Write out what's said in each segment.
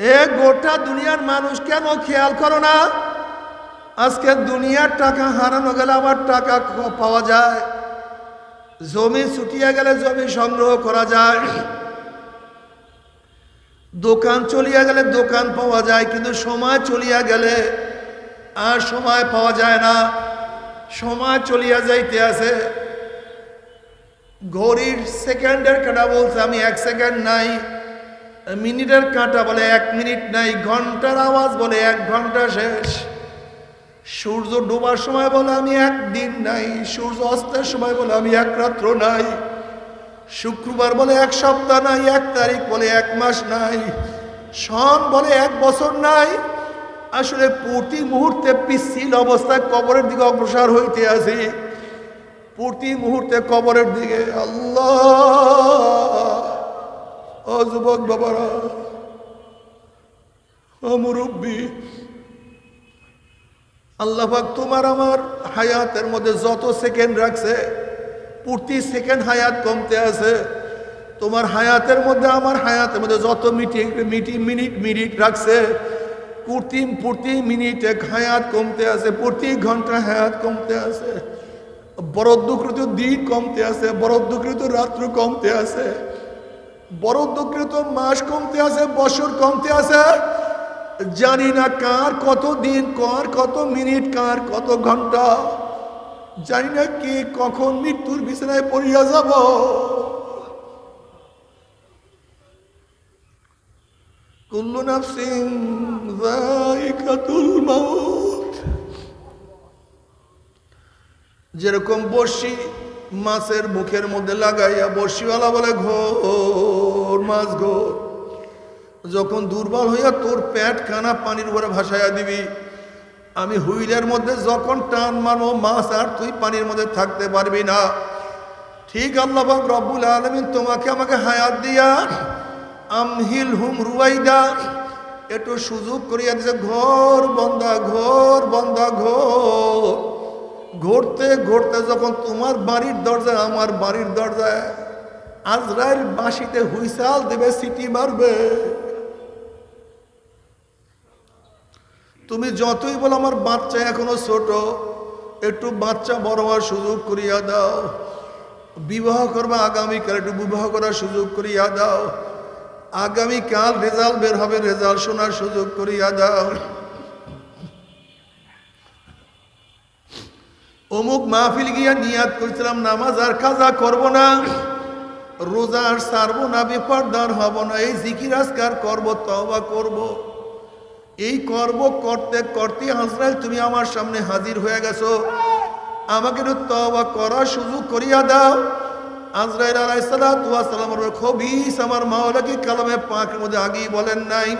এ গোটা দুনিয়ার মানুষ কেন খেয়াল করো না? আজকে দুনিয়ার টাকা হারানো গেলে আবার টাকা পাওয়া যায়। জমি ছুটিয়ে গেলে জমি সংগ্রহ করা যায়। দোকান চলিয়া গেলে দোকান পাওয়া যায়, কিন্তু সময় চলিয়া গেলে আর সময় পাওয়া যায় না। সময় চলিয়া যাইতে আছে। ঘড়ির সেকেন্ডের কাটা বলছে, আমি এক সেকেন্ড নাই। মিনিটের কাঁটা বলে এক মিনিট নাই, ঘণ্টার আওয়াজ বলে এক ঘণ্টা শেষ। সূর্য ডোবার সময় বলে আমি এক দিন নাই, সূর্য অস্তের সময় বলে আমি এক রাত্র নাই। শুক্রবার বলে এক সপ্তাহ নাই, এক তারিখ বলে এক মাস নাই। সন বলে এক বছর নাই। আসলে প্রতি মুহূর্তে পিচ্ছিল অবস্থায় কবরের দিকে অগ্রসর হইতে আছি প্রতি মুহূর্তে কবরের দিকে আল্লাহ ও যুবক বাবারা, ও মুরব্বী আল্লাহাক তোমার আমার হায়াতের মধ্যে যত সেকেন্ড রাখছে, প্রতি সেকেন্ড হায়াত কমতে আছে। তোমার হায়াতের মধ্যে, আমার হায়াতের মধ্যে যত মিটি মিটি, মিনিট মিনিট রাখছে, প্রতি প্রতি মিনিটে হায়াত কমতে আছে, প্রতি ঘণ্টা হায়াত কমতে আছে। বরদ্ধকৃত দিন কমতে আছে বরদ্ধকৃত রাত্র কমতে আছে। বরদ্ধকৃত মাস কমতে আছে, বছর কমতে আছে। জানি না কার কত দিন, কার কত মিনিট, কার কত ঘণ্টা। জানি না কে কখন মৃত্যুর বিছানায় পড়িয়া যাব। কুল্লু নাফসিং যেরকম বর্ষি মাছের মুখের মধ্যে লাগাইয়া বর্ষিওয়ালা বলে, ঘোর মাছ, ঘোর। যখন দুর্বল হইয়া তোর প্যাট কানা পানির উপরে ভাসাইয়া দিবি, আমি হুইলের মধ্যে যখন টান মারো মাছ আর তুই পানির মধ্যে থাকতে পারবি না। ঠিক আল্লাহ রব্বুল আলমিন তোমাকে আমাকে হায়াত দিয়া, আমহিল হুম রুয়াইদা, একটু সুযোগ করিয়া দিছে, ঘোর বন্দা ঘোর বন্দা, ঘোর। ঘুরতে ঘুরতে যখন তোমার বাড়ির দরজায়, আমার বাড়ির দরজায় আজরাইল বাঁশিতে হুইসাল দেবে, সিটি মারবে। তুমি যতই বলো আমার বাচ্চা এখনও ছোট, একটু বাচ্চা বড় হওয়ার সুযোগ করিয়া দাও। বিবাহ করবা আগামীকাল, একটু বিবাহ করার সুযোগ করিয়া দাও। আগামীকাল রেজাল্ট বের হবে, রেজাল্ট শোনার সুযোগ করিয়া দাও। অমুক মাহফিল গিয়া নিয়াদ করেছিলাম নামাজ আর কাজা করব না, রোজা আর সারবো না বেপরদার হব না, এই জিকির আজকার করব তবা করব। এই করব করতে করতে হাজরাইল, তুমি আমার সামনে হাজির হয়ে গেছো। আমাকে তবা করার সুযোগ করিয়া দাও। আজরাইল আলাইসালাম খবিস আমার মাওলাকে কালামে পাকের মধ্যে আগেই বলেন নাই,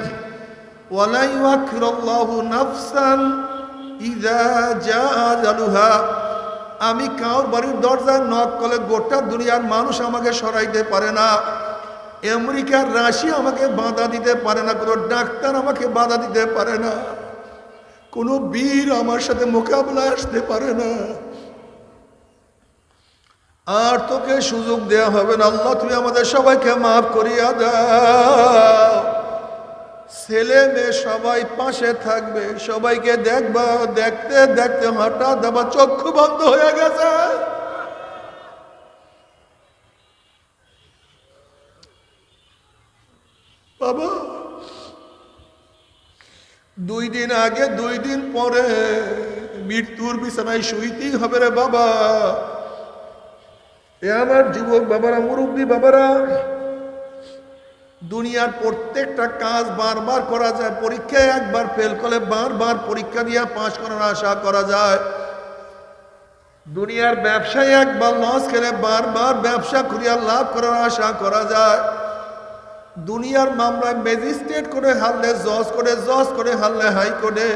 ওয়ালাই ওয়াকিরাল্লাহু নাফসান ইজা যা জালুহা আমি কাউর বাড়ির দরজায় নক করলে গোটা দুনিয়ার মানুষ আমাকে সরাইতে পারে না। আমেরিকার রাশি আমাকে বাধা দিতে পারে না, কোনো ডাক্তার আমাকে বাধা দিতে পারে না। কোনো বীর আমার সাথে মোকাবেলায় আসতে পারে না। আর তোকে সুযোগ দেয়া হবে না। আল্লাহ, তুমি আমাদের সবাইকে মাফ করিয়া দাও। ছেলে মেয়ে সবাই পাশে থাকবে, সবাইকে দেখবা, দেখতে দেখতে হঠাৎ আবার চক্ষু বন্ধ হয়ে গেছে। বাবা, দুই দিন আগে, দুই দিন পরে মৃত্যুর বিছানায় শুইতেই হবে রে বাবা। এ আমার যুবক বাবারা, মুরব্বী বাবারা দুনিয়ার প্রত্যেকটা কাজ বারবার করা যায়, পরীক্ষায় একবার ফেল করলে বারবার পরীক্ষা দিয়ে পাশ করার আশা করা যায়। দুনিয়ার ব্যবসায় একবার লস খেলে বারবার ব্যবসা করিয়া লাভ করার আশা করা যায়। দুনিয়ার মামলায় ম্যাজিস্ট্রেট করে হারলে জজ করে জজ করে হারলে হাইকোর্টে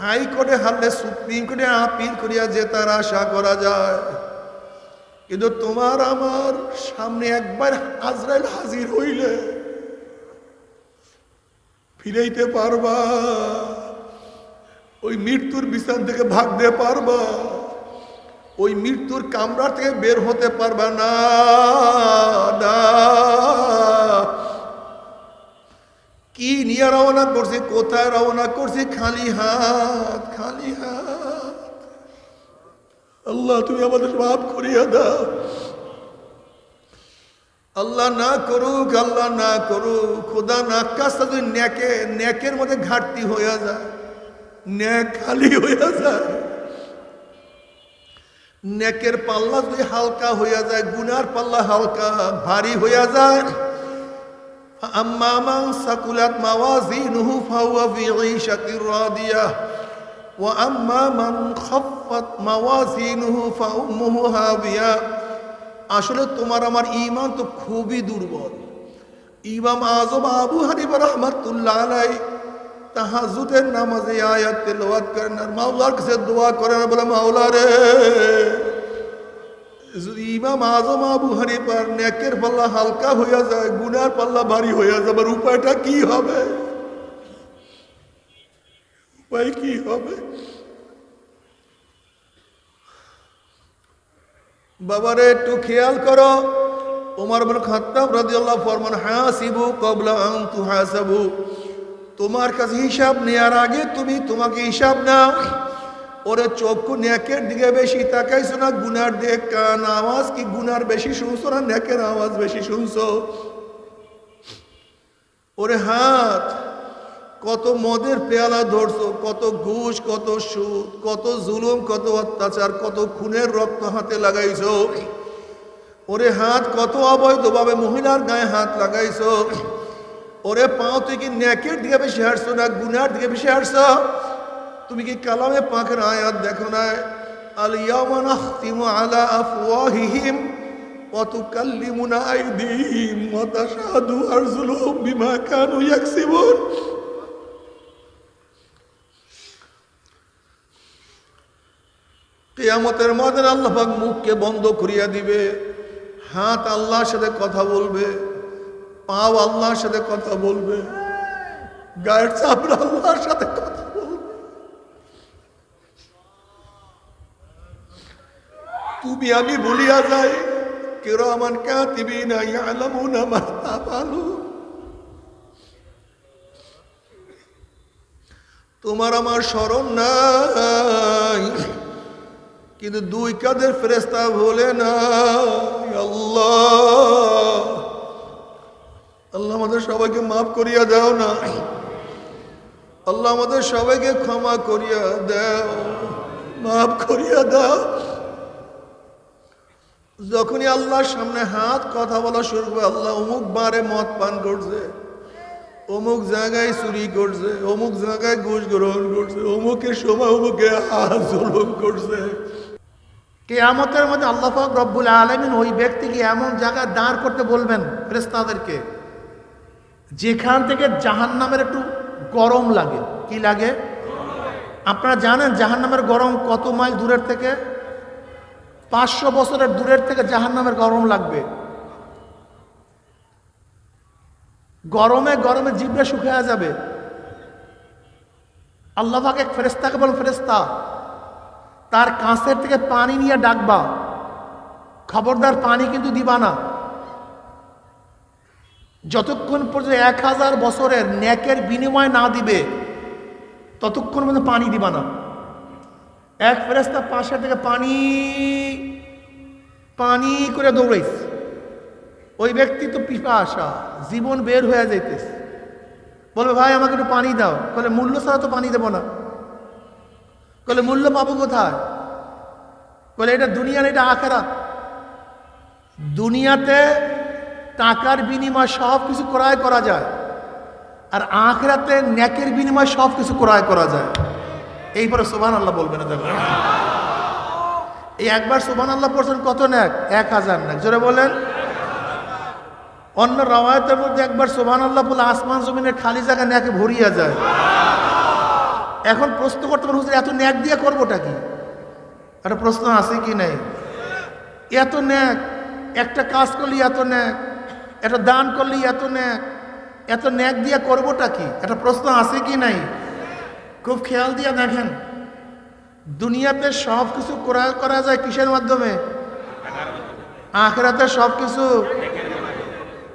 হাইকোর্টে হারলে সুপ্রিম কোর্টে আপিল করিয়া জেতার আশা করা যায়। কিন্তু তোমার আমার সামনে একবার আজরাইল হাজির হইলে ফিরাইতে পারবা, ওই মৃত্যুর বিছান থেকে ভাগতে পারবা, ওই মৃত্যুর কামরা থেকে বের হতে পারবা না। কি নিয়ে রওনা করছি, কোথায় রওনা করছি? খালি হাত খালি হাত। আল্লাহ, তুমি আমাদের মাফ করিয়া দাও। আল্লাহ না করুক, আল্লাহ না করুক, খোদা না কাজটা যদি ন্যাকে ন্যাকের মধ্যে ঘাটতি হইয়া যায় ন্যাক খালি হইয়া যায়। নেকের পাল্লা যদি হালকা হইয়া যায়, গুনার পাল্লা হালকা, ভারী হইয়া যায়। আম্মা সাকুলাত মাওয়াজিনুহু ফাহুয়া ফি ঈশাতির রাদিয়াহ আম্মা মান খাফফাত মাওয়াজিনুহু ফাউম্মুহু হাবিয়া। আসলে তোমার আমার ঈমান তো খুবই দুর্বল। ইমাম আজম আবু হানিফা রহমাতুল্লাহ আলাই তাহাজুদের নামাজে আয়াত তেলাওয়াত করেন আর মাওলার কাছে দোয়া করেন বলে, মাওলা রে, ইমাম আজম আবু হানিফার নেকের পাল্লা হালকা হইয়া যায়, গুনার পাল্লা ভারী হইয়া যাবে আর উপায়টা কি হবে? উপায় কি হবে? বাবারে, একটু খেয়াল করো। ওমর বিন খাত্তাব রাদিয়াল্লাহু ফরমান, হাসিবু ক্বাবলা আন তুহাসাবু। তোমার কাছে হিসাব নেওয়ার আগে তুমি তোমাকে হিসাব নাও ওরে চক্ষু নেকের দিকে বেশি তাকাইছো না, গুনার দিকে কান আওয়াজ? কি গুনার বেশি শুনছো না, নেকের আওয়াজ বেশি শুনছো? ওরে হাত কত মদের পেয়ালা ধরছো, কত ঘুষ, কত সুদ, কত জুলুম, কত অত্যাচার, কত খুনের রক্ত হাতে লাগাইছো। ওরে হাত কত অবৈধভাবে মহিলার গায়ে হাত লাগাইছো। ওরে পাও, তুই কি ন্যাকের দিকে বেশি হাঁটছো না গুনার দিকে বেশি হাঁটছো? তুমি কি কালামে পাখের আয়াত দেখো না আলা আফওয়াহিহিম ওয়া তুকাল্লিমুনা আইদিহিম ওয়া তাশহাদু আরজুলুহুম বিমা কানু ইয়াকসিবুন কিয়ামতের মধ্যে আল্লাহফাক মুখকে বন্ধ করিয়া দিবে। হাত আল্লাহর সাথে কথা বলবে। পাও আল্লাহর সাথে কথা বলবে। গায়ের চাপড়া আল্লাহর সাথে কথা বলবে। তুমি আমি ভুলিয়া যাই, কিরামান কাতিবিনা ইয়ালামুনা মা তাফালুন তোমার আমার স্মরণ নাই। কিন্তু দুই কাদের ফেরেস্তা বলে, না আল্লাহ আল্লাহ আমাদের সবাইকে মাফ করিয়া দাও না। আল্লাহ আমাদের সবাইকে ক্ষমা করিয়া দাও, মাফ করিয়া দাও। যখনই আল্লাহর সামনে হাত কথা বলা শুরু করবে, আল্লাহ অমুক বারে মদ পান করছে, অমুক জায়গায় চুরি করছে, অমুক জায়গায় ঘুষ গ্রহণ করছে, অমুকের সময় অমুকে হাত জুলুম করছে। কেয়ামতের মধ্যে আল্লাহ রব্বুল আলমিন ওই ব্যক্তিকে এমন জায়গায় দাঁড় করতে বলবেন ফেরেস্তাদেরকে যেখান থেকে জাহান্নামের একটু গরম লাগে। কি লাগে? আপনারা জানেন জাহান্নামের গরম কত মাইল দূরের থেকে? পাঁচশো বছরের দূরের থেকে জাহান্নামের গরম লাগবে। গরমে গরমে জিভটা শুকিয়ে যাবে। আল্লাহ পাক এক ফেরেস্তাকে বল ফেরেস্তা তার কাঁচের থেকে পানি নিয়ে ডাকবা। খবরদার পানি কিন্তু দিবা না। যতক্ষণ পর্যন্ত এক হাজার বছরের ন্যাকের বিনিময় না দিবে, ততক্ষণ পর্যন্ত পানি দিবা না। এক ফেরেস্তা পাশের থেকে পানি পানি করে দৌড়াইস ওই ব্যক্তি তো পিপা আসা, জীবন বের হয়ে যাইতেছে। বলবে, ভাই, আমাকে একটু পানি দাও। বলে, মূল্য ছাড়া তো পানি দেবো না। বলে মূল্য পাবো কোথায়? বলে এটা দুনিয়ার এটা আখেরাত। দুনিয়াতে টাকার বিনিময় সব কিছু ক্রয় করা যায়, আর আখেরাতে ন্যাকের বিনিময় সব কিছু ক্রয় করা যায়। এইবারে সোভান আল্লাহ বলবে না, দেখো। এই একবার সোভান আল্লাহ পড়ছেন কত ন্যাক? এক হাজার ন্যাক। জোরে বলেন। অন্য রওয়ায়তের মধ্যে একবার সোভান আল্লাহ বলে, আসমান জমিনের খালি জায়গা ন্যাকে ভরিয়া যায়। এখন প্রশ্ন করতে হুজুর, এত ন্যাক দিয়ে করবোটা কি? একটা প্রশ্ন আছে কি নেই? এত ন্যাক, একটা কাজ করলি এত ন্যাক, একটা দান করলি এত ন্যাক এত ন্যাক দিয়ে করবোটা কি? একটা প্রশ্ন আছে কি নাই? খুব খেয়াল দিয়ে দেখেন, দুনিয়াতে সব কিছু করা করা যায় কিসের মাধ্যমে? আখেরাতে সব কিছু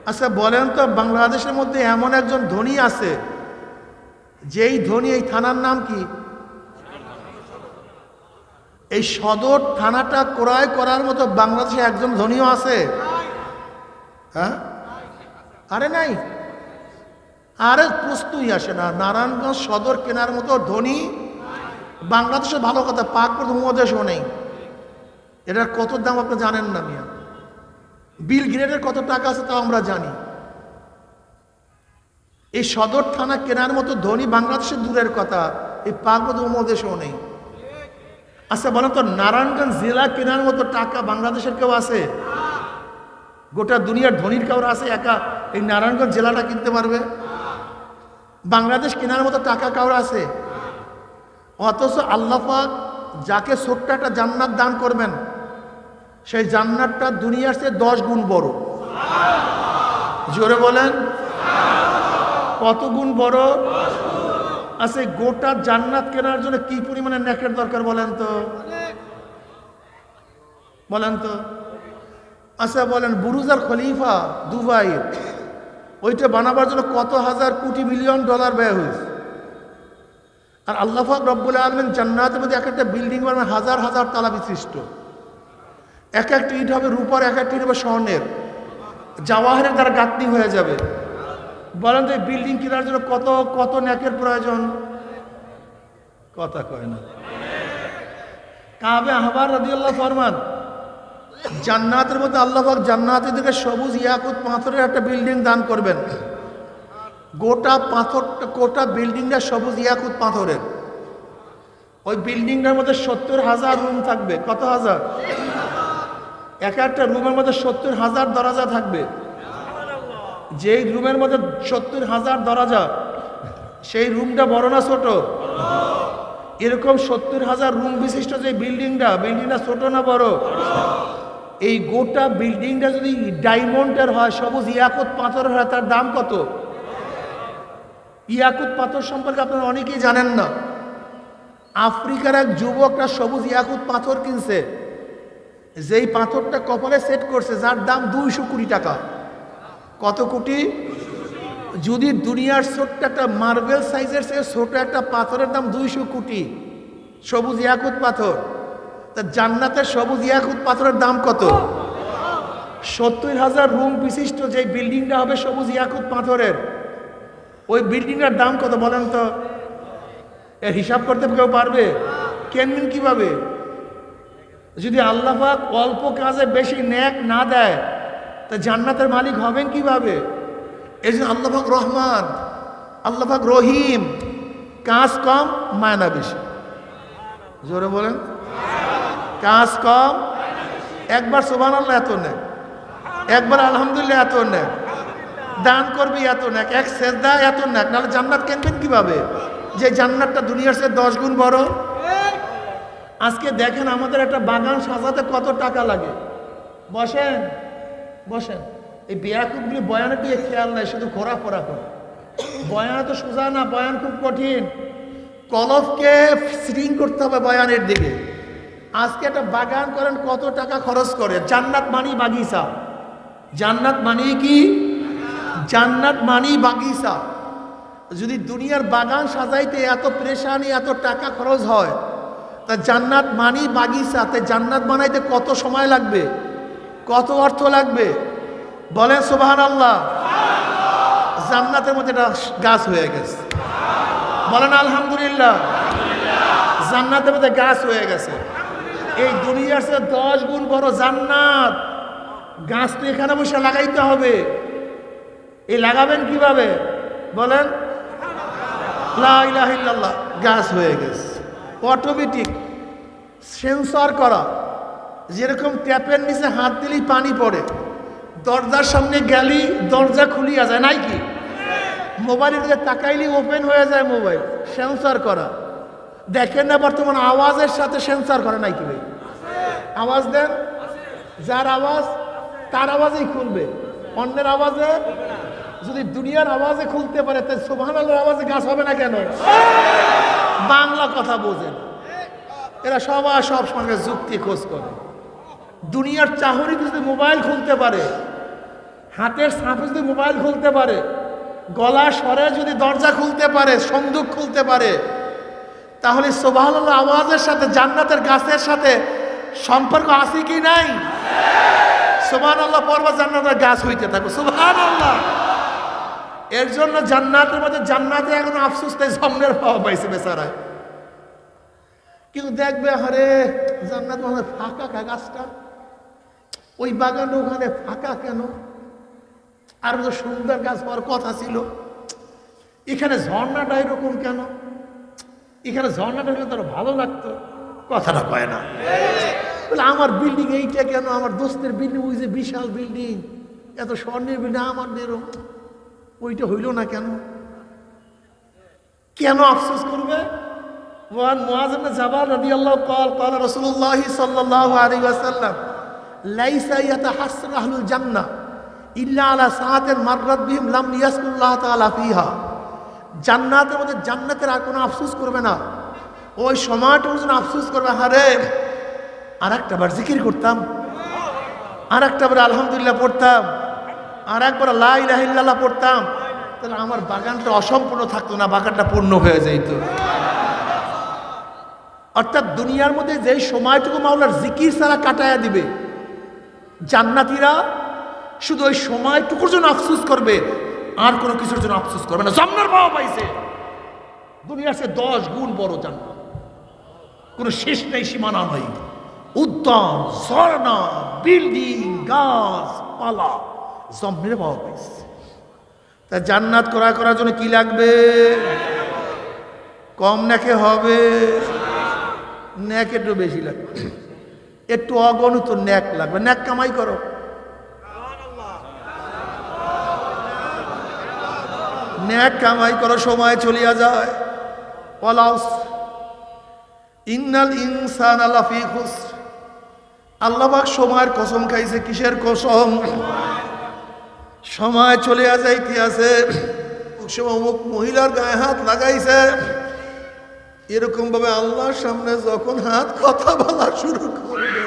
আচ্ছা বলেন তো, বাংলাদেশের মধ্যে এমন একজন ধনী আছে যেই ধনী, এই থানার নাম কি? এই সদর থানাটা ক্রয় করার মতো বাংলাদেশে একজন ধনীও আছে? হ্যাঁ? আরে নাই। আরে প্রশ্নই আসে না। নারায়ণগঞ্জ সদর কেনার মতো ধনী বাংলাদেশে ভালো কথা, পাক উপমহাদেশও নেই। এটার কত দাম আপনি জানেন না মিয়া? বিল গ্রেডের কত টাকা আছে তাও আমরা জানি। এই সদর থানা কেনার মতো ধনী বাংলাদেশের দূরের কথা, এই পার্বত উপমহাদেশেও নেই। আচ্ছা বলেন তো, নারায়ণগঞ্জ জেলা কেনার মতো টাকা বাংলাদেশের কেউ আছে? গোটা দুনিয়ার ধনীর কাউর আছে একা এই নারায়ণগঞ্জ জেলাটা কিনতে পারবে? বাংলাদেশ কেনার মতো টাকা কাউর আছে? অথচ আল্লাপাক যাকে ছোট্ট একটা জান্নাত দান করবেন, সেই জান্নাতটা দুনিয়ার চেয়ে দশ গুণ বড়। জোরে বলেন। কত গুণ বড়? আচ্ছা গোটা জান্নাত কেনার জন্য কি পরিমাণে নেকের দরকার বলেন তো? বলেন তো? আচ্ছা বলেন, বুরুজার খলিফা দুবাই ওইটা বানাবার জন্য কত হাজার কোটি মিলিয়ন ডলার ব্যয় হয়েছে? আর আল্লাহাক রব্বুল আলমিন জান্নাতের মধ্যে এক একটা বিল্ডিং বানাবেন হাজার হাজার তালা বিশিষ্ট। এক একটা ইট হবে রূপার, এক একটা ইট হবে স্বর্ণের। জাওয়াহারের দ্বারা গাঁথনি হয়ে যাবে। বলেন তো বিল্ডিং কেনার জন্য কত কত ন্যাকের প্রয়োজন? কথা কয় না। কাবে আহবার রাদিয়াল্লাহ ফরমান, জান্নাতের মধ্যে আল্লাহাক জান্নাতিদেরকে সবুজ ইয়াকুত পাথরের একটা বিল্ডিং দান করবেন। গোটা পাথরটা গোটা বিল্ডিংটা সবুজ ইয়াকুত পাথরের। ওই বিল্ডিংটার মধ্যে সত্তর হাজার রুম থাকবে। কত হাজার? এক একটা রুমের মধ্যে সত্তর হাজার দরজা থাকবে। যেই রুমের মধ্যে সত্তর হাজার দরজা, সেই রুমটা বড় না ছোট? এরকম সত্তর হাজার রুম বিশিষ্ট যে বিল্ডিংটা বিল্ডিংটা ছোট না বড়? এই গোটা বিল্ডিংটা যদি ডায়মন্ডের হয়, সবুজ ইয়াকুত পাথর হয়, তার দাম কত? ইয়াকুত পাথর সম্পর্কে আপনারা অনেকেই জানেন না। আফ্রিকার এক যুবকরা সবুজ ইয়াকুত পাথর কিনছে। যেই পাথরটা কপালে সেট করছে, যার দাম দুইশো কুড়ি টাকা। কত কোটি? যদি দুনিয়ার ছোট্ট একটা মার্বেল সাইজের সে ছোট একটা পাথরের দাম দুইশো কোটি, সবুজ ইয়াকুত পাথর, তা জান্নাতের সবুজ ইয়াকুত পাথরের দাম কত? সত্তর হাজার রুম বিশিষ্ট যে বিল্ডিংটা হবে সবুজ ইয়াকুত পাথরের, ওই বিল্ডিংটার দাম কত বলেন তো? এর হিসাব করতে কেউ পারবে? কেনবেন কীভাবে? যদি আল্লাহাক অল্প কাজে বেশি ন্যাক না দেয় তা জান্নাতের মালিক হবেন কীভাবে? এই জন্য আল্লাহাক রহমান আল্লাহাক রহিম, কাজ কম মায়না বেশি। জোরে বলেন। কাজ কম, একবার সোবান আল্লাহ এত নেয় একবার আলহামদুলিল্লাহ এত নেয় দান করবি এত নেক। এক সেজদা এত নেক। নাহলে জান্নাত কিনবেন কীভাবে? যে জান্নাতটা দুনিয়ার সে দশ গুণ বড়। আজকে দেখেন আমাদের একটা বাগান সাজাতে কত টাকা লাগে। বসেন। বসেন। এই বেয়াকুবগুলি বয়ানের দিয়ে খেয়াল নাই, শুধু ঘোরাফোরা করে। বয়ান তো সোজা না, বয়ান খুব কঠিন। কলফকে সিটিং করতে হবে বয়ানের দিকে। আজকে একটা বাগান করেন, কত টাকা খরচ করে? জান্নাত মানি বাগিচা। জান্নাত মানি কি? জান্নাত মানি বাগিচা। যদি দুনিয়ার বাগান সাজাইতে এত প্রেশানি এত টাকা খরচ হয়, তা জান্নাত মানি বাগিচা। তা জান্নাত বানাইতে কত সময় লাগবে? কত অর্থ লাগবে? বলেন সুবাহান আল্লাহ জান্নাতের মধ্যে একটা গাছ হয়ে গেছে। বলেন আলহামদুলিল্লাহ। জান্নাতের মধ্যে গাছ হয়ে গেছে। এই দুনিয়ার সাথে দশ গুণ বড় জান্নাত। গাছ তো এখানে বসে লাগাইতে হবে। এই লাগাবেন কীভাবে? বলেন গাছ হয়ে গেছে। অটোমেটিক সেন্সর করা। যেরকম ট্যাপের নিচে হাত দিলেই পানি পড়ে। দরজার সামনে গেলেই দরজা খুলিয়া যায়, নাই কি? মোবাইলের দিকে তাকাইলেই ওপেন হয়ে যায় মোবাইল সেন্সর করা। দেখেন না বর্তমান আওয়াজের সাথে সেন্সর করে, নাই কি ভাই? আওয়াজ দেন। যার আওয়াজ, তার আওয়াজেই খুলবে। অন্যের আওয়াজে, যদি দুনিয়ার আওয়াজে খুলতে পারে তাই সোভান আওয়াজে গাছ হবে না কেন? বাংলা কথা বোঝেন। এরা সবাই সব সঙ্গে যুক্তি খোঁজ করে। দুনিয়ার চাহরিতে যদি মোবাইল খুলতে পারে, হাতের সাপে যদি মোবাইল খুলতে পারে, গলা স্বরে যদি দরজা খুলতে পারে, সন্দুক খুলতে পারে, তাহলে সোবাহ আওয়াজের সাথে, জান্নাতের গাছের সাথে সম্পর্ক আছে কি নাই? সোবান আল্লাহ পর্ব জান্নাতের গাছ হইতে থাকো সোবান আল্লাহ এর জন্য জান্নাতের মধ্যে, জান্নাতে এখন আফসোস তাই জন্মের পাওয়া পাইছে বেচারায় কিন্তু দেখবে আরে জান্নাত ফাঁকা, গাছটা। ওই বাগান ওখানে ফাঁকা কেন? আর তো সুন্দর গাছ হওয়ার কথা ছিল। এখানে ঝর্ণাটা এরকম কেন? এখানে ঝর্ণাটা হলে তোর ভালো লাগতো। কথাটা কয় না। বলে, আমার বিল্ডিং এইটা কেন? আমার দোস্তের বিল্ডিং ওই যে বিশাল বিল্ডিং এত স্বর্ণের বিল্ডিং আমার এরকম ওইটা হইল না কেন? কেন আফসোস করবে? মহান মহাজন জাবাল রাদিয়াল্লাহু কাল কাল রাসূলুল্লাহ সাল্লাল্লাহু আলাইহি ওয়াসাল্লাম লাইসা ইয়াতা হাসর আহলুল জান্না ইল্লা আলা সাহাতের মাররাত বিহিম লাম ইয়াসকুল্লাহ তাআলা ফিহা। জান্নাতের মধ্যে জান্নাতের আর কোনো আফসুস করবে না। ওই সময়টার জন্য আফসুস করবে হারে আর একটা বার জিকির করতাম আর একটা বার আলহামদুলিল্লাহ পড়তাম আর একবার লাই রাহিল্লাহ পড়তাম, তাহলে আমার বাগানটা অসম্পূর্ণ থাকতো না, বাগানটা পূর্ণ হয়ে যেত অর্থাৎ দুনিয়ার মধ্যে যেই সময়টুকু মাওলার জিকির ছাড়া কাটায়া দিবে জান্নাতিরা শুধু ওই সময়টুকুর জন্য আফসুস করবে, আর কোনো কিছুর জন্য আফসুস করবে না। জান্নার পাওয়া পাইছে। দুনিয়ার সে দশ গুণ বড় জান্নাত। কোনো শেষ নেই, সীমানা নাই। উদ্যান, ঝর্ণা, বিল্ডিং, গাছ, পালা, জন্মের পাওয়া পাইছে। তা জান্নাত করা করার জন্য কি লাগবে? কম নাকে হবে? ন্যাক একটু বেশি লাগবে। একটু অগণিত ন্যাক লাগবে। ন্যাক কামাই করো। ন্যাক কামাই করো, সময় চলিয়া যায়। পলাউস ইন্নাল ইনসান আলাফি আল্লাহবাক সময়ের কসম খাইছে, কিসের কসম? সময় চলিয়া যাইতে আছে মহিলার গায়ে হাত লাগাইছে। এরকম ভাবে আল্লাহর সামনে যখন হাত কথা বলা শুরু করবে,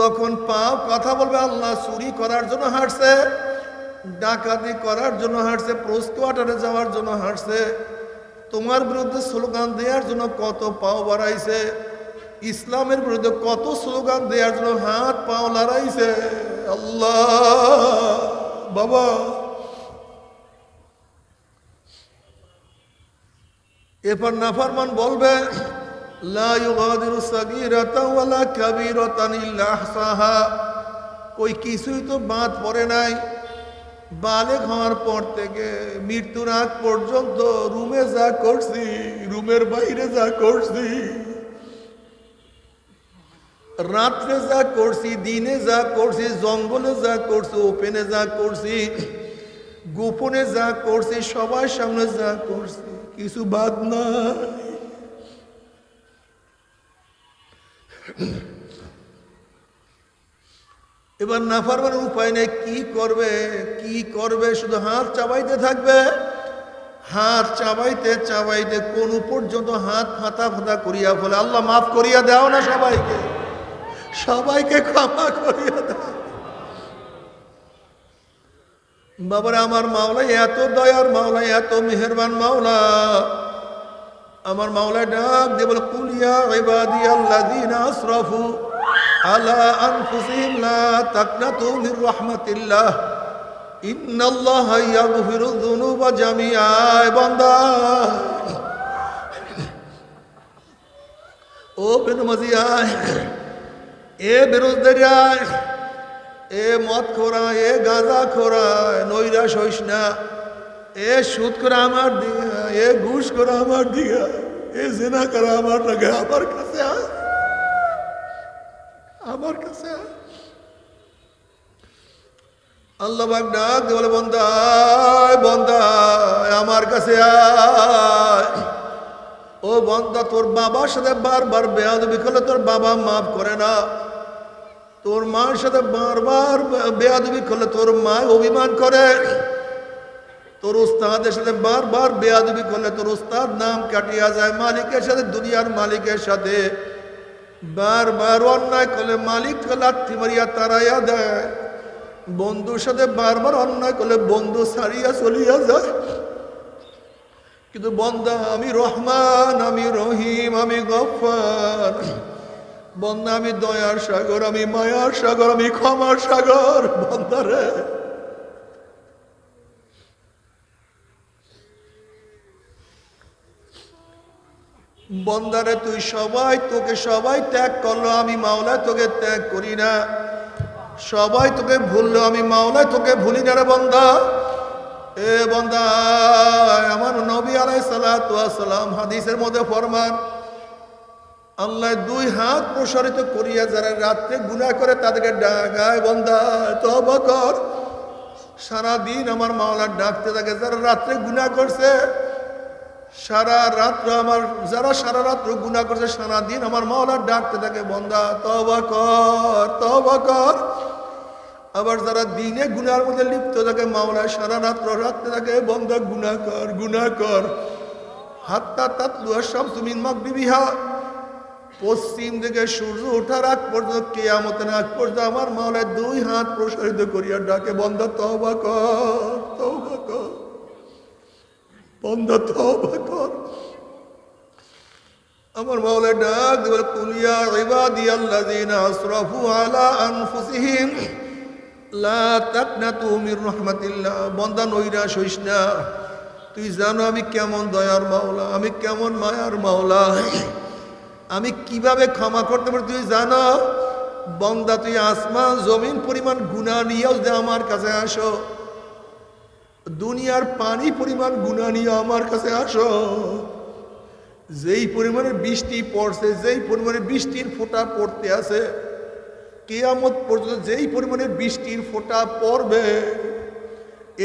যখন পাও কথা বলবে, আল্লাহ চুরি করার জন্য হাঁটছে, ডাকাতি করার জন্য হাঁটছে প্রোস্ট কোয়ার্টারে যাওয়ার জন্য হাঁটছে, তোমার বিরুদ্ধে স্লোগান দেওয়ার জন্য কত পাও বাড়াইছে, ইসলামের বিরুদ্ধে কত স্লোগান দেওয়ার জন্য হাত পাও লড়াইছে। আল্লাহ, বাবা। এরপর নাফরমান বলবে কই কিছুই তো বাদ পড়ে নাই। বালেক হওয়ার পর থেকে মৃত্যুর আগ পর্যন্ত রুমে যা করছি, রুমের বাইরে যা করছি রাত্রে যা করছি, দিনে যা করছি, জঙ্গলে যা করছি, ওপেনে যা করছি, গোপনে যা করছি, সবার সামনে যা করছি, কিছু বাদ না। এবার নাফারমানের উপায় নেই, কি করবে কি করবে, শুধু হাত চাবাইতে থাকবে। হাত চাবাইতে চাবাইতে কোন পর্যন্ত হাত ফাতা ফাতা করিয়া ফেলে। আল্লাহ মাফ করিয়া দাও না সবাইকে। সবাইকে ক্ষমা করিয়া দাও। বাবারে, আমার মাওলা এত দয়ার মাওলা এত মেহেরবান মাওলা। আমার মাওলা ডাক দিয়ে বলে কুলিয়া ইবাদি আল্লাযীনা আসরাফু আলা লা ও এ বেরোজদারিয়া এ মদ খোরা এ গাঁজা খোরা নৈরাশ হইস না। এ সুদ করা আমার দিঘা এ ঘুষ করা আমার দিঘা এ জেনা করা আমার লাগে। আমার কাছে আমার কাছে আল্লাহ বাগ ডাক বলে বন্ধা আয়, আমার কাছে আয়। ও বন্ধা তোর বাবার সাথে বারবার বেয়াদবি করলে তোর বাবা মাফ করে না। তোর মার সাথে বারবার বেয়াদবি করলে তোর মা অভিমান করে। তোর উস্তাদের সাথে বারবার বেয়াদবি করলে তোর উস্তাদ নাম কাটিয়া যায় মালিকের সাথে, দুনিয়ার মালিকের সাথে। বারবার অন্যায় করলে মালিককে লাথি মারিয়া তারাইয়া দেয়। বন্ধুর সাথে বারবার অন্যায় করলে বন্ধু ছাড়িয়া চলিয়া যায়। কিন্তু বন্দা, আমি রহমান, আমি রহিম, আমি গফার। বন্দা, আমি দয়ার সাগর, আমি মায়ার সাগর, আমি ক্ষমার সাগর বন্দারে বন্দারে তুই সবাই তোকে সবাই ত্যাগ করল, আমি মাওলা তোকে ত্যাগ করি না। সবাই তোকে ভুললো, আমি মাওলায় তোকে ভুলি না রে বন্দা। এ বন্দা, আমার নবী আলাই সালাম হাদিসের মধ্যে ফরমান আল্লাহ দুই হাত প্রসারিত করিয়া যারা রাত্রে গুনাহ করে তাদেরকে ডাকায় বন্ধা তবা কর। সারাদিন আমার মাওলার ডাকতে থাকে, যারা রাত্রে গুনাহ করছে, সারা রাত্র আমার, যারা সারা রাত্র গুনাহ করছে, সারা দিন আমার মাওলার ডাকতে থাকে বন্ধা তবা কর কর। আবার যারা দিনে গুনার মধ্যে লিপ্ত থাকে মাওলায় সারা রাত্র রাখতে থাকে, বন্দা, গুনাহ কর গুনাহ কর। হাত্তা তুমি মাগরিবিহা। পশ্চিম দিকে সূর্য ওঠার আগ পর্যন্ত, কেয়ামতের আগ পর্যন্ত আমার মাওলায় দুই হাত প্রসারিত করিয়া ডাকে বন্দা তবা কর তবা কর বন্দা তবা কর। আমার মাওলা ডাক দেবে কুলিয়া ইবাদি আল্লাযিনা আসরাফু আলা আনফুসিহিম, লা তাকনাতু মির রাহমাতিল্লাহ, বান্দা নৈরাশ হইস না। তুই জানো আমি কেমন দয়ার মাওলা, আমি কেমন মায়ার মাওলা। আমি কীভাবে ক্ষমা করতে পারি তুই জানো? বন্দা, তুই আসমান, জমিন পরিমাণ গুণা নিয়েও যে আমার কাছে আসো, দুনিয়ার পানি পরিমাণ গুণা নিয়ে আমার কাছে আসো, যেই পরিমাণে বৃষ্টি পড়ছে, যেই পরিমাণে বৃষ্টির ফোঁটা পড়তে আছে, কেয়ামত পর্যন্ত যেই পরিমাণে বৃষ্টির ফোঁটা পড়বে,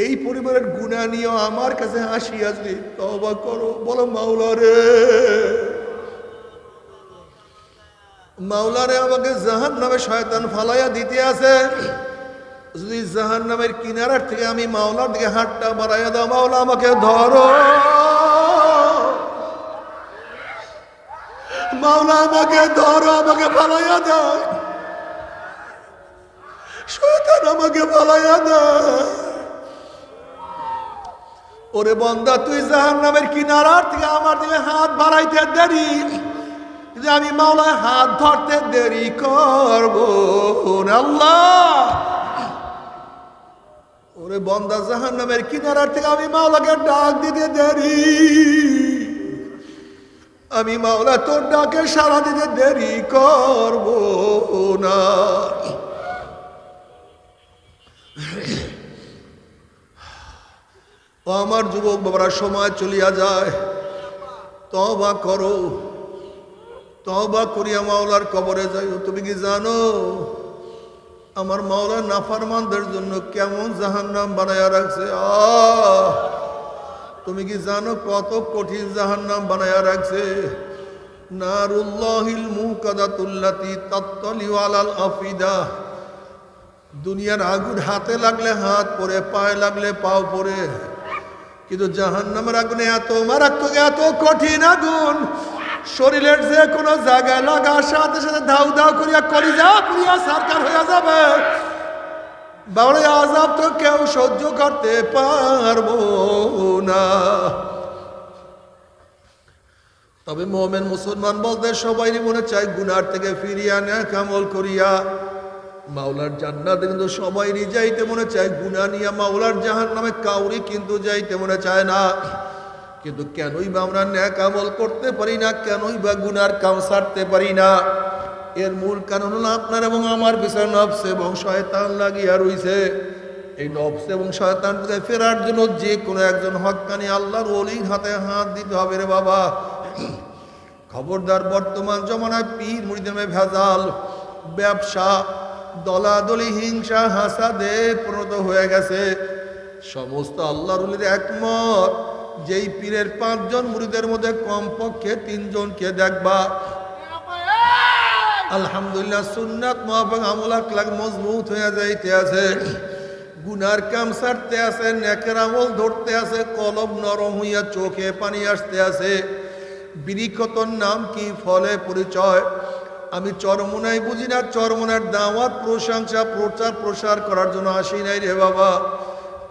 এই পরিমাণের গুণা নিয়ে আমার কাছে হাসি আসবে তবা করো, বলো মাওলা রে মাওলারে আমাকে জাহান নামে শয়তান ফালাইয়া দিতে আছে। যদি জাহান নামের কিনারার থেকে আমি মাওলার দিকে হাতটা বাড়াইয়া দাও, মাওলা আমাকে ধরো। মাওলা আমাকে ধরো, আমাকে ফালাইয়া দাও। শয়তান আমাকে ফালাইয়া দাও। ওরে বন্দা, তুই জাহান নামের কিনারার থেকে আমার দিকে হাত বাড়াইতে দেরি। যে আমি মাওলায় হাত ধরতে দেরি করব আল্লাহ। ওরে বন্দা জাহান নামের কিনারার থেকে আমি মাওলাকে ডাক দিতে দেরি। আমি মাওলা তোর ডাকে সারা দিতে দেরি করব না। আমার যুবক বাবারা, সময় চলিয়া যায়। তবা করো। তবা করিয়া মাওলার কবরে যাই তুমি কি জানো? আমার মাওলা নাফারমানদের জন্য কেমন জাহান্নাম বানায়া রাখছে। আহ! তুমি কি জানো কত কঠিন জাহান্নাম বানায়া রাখছে? নারুল্লাহিল মুকাদাতুল্লাতি তাত্তালিউ আলাল আফিদা। দুনিয়ার আগুন হাতে লাগলে হাত পরে, পায়ে লাগলে পাও পরে। কিন্তু জাহান্নামের আগুনে এত মারাত্মক, এত কঠিন আগুন শরীরের যে কোনো জায়গায় লাগার সাথে সাথে ধাউ ধাউ করিয়া কলিজা পুরিয়া সারকার হয়ে যাবে। বাবরে আজাব তো কেউ সহ্য করতে পারব না। তবে মোমেন মুসলমান বলতে সবাই মনে চায় গুনার থেকে ফিরিয়া না কামল করিয়া। মাওলার জান্নাতে কিন্তু সবাই যাইতে মনে চায় গুনা নিয়া মাওলার জাহান নামে কাউরি কিন্তু যাইতে মনে চায় না। কিন্তু কেনই বা আমরা ন্যাক আমল করতে পারি না, কেনই বা গুনার কাম সারতে পারি না? এর মূল কারণ হলো আপনার এবং আমার পিছনে নফস এবং শয়তান লাগিয়া রইছে। এই নফস এবং শয়তান ফেরার জন্য যে কোনো একজন হকানি আল্লাহর অলির হাতে হাত দিতে হবে রে বাবা। খবরদার বর্তমান জমানায় পীর মুড়িদামে ভেজাল, ব্যবসা, দলাদলি, হিংসা, হাসাদে প্রণত হয়ে গেছে। সমস্ত আল্লাহর একমত। যেই পীরের পাঁচজন মুড়িদের মধ্যে কমপক্ষে তিনজনকে দেখবা। আলহামদুলিল্লাহ সুন্নাত মহাপাক আমল আকলাক মজবুত হয়ে যাইতে আছে। গুনার কাম ছাড়তে আছে, নেকের আমল ধরতে আছে, কলম নরম হইয়া চোখে পানি আসতে আছে। বিরিক্ষতর নাম কি, ফলে পরিচয়? আমি চরমোনাই বুঝি না, চরমোনার দাওয়াত, প্রশংসা প্রচার প্রসার করার জন্য আসি নাই রে বাবা।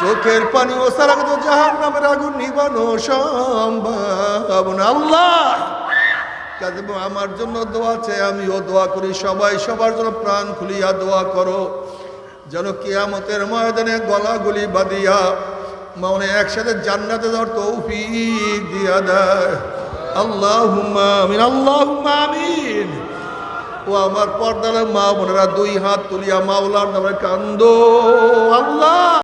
চোখের পানি ও সারা কিন্তু জাহান নামের আগুন নিবানো সম্ভব আল্লাহ! আমার জন্য দোয়া চাই, আমিও দোয়া করি। সবাই সবার জন্য প্রাণ খুলিয়া দোয়া করো। যেন কেয়ামতের ময়দানে গলাগুলি বাঁধিয়া মানে একসাথে জান্নাতে যাওয়ার তৌফিক দিয়া দেয়। আল্লাহ আমিন আল্লাহ আমিন। ও আমার পর্দার মা বোনেরা, দুই হাত তুলিয়া মাওলার নামে কান্দো। আল্লাহ!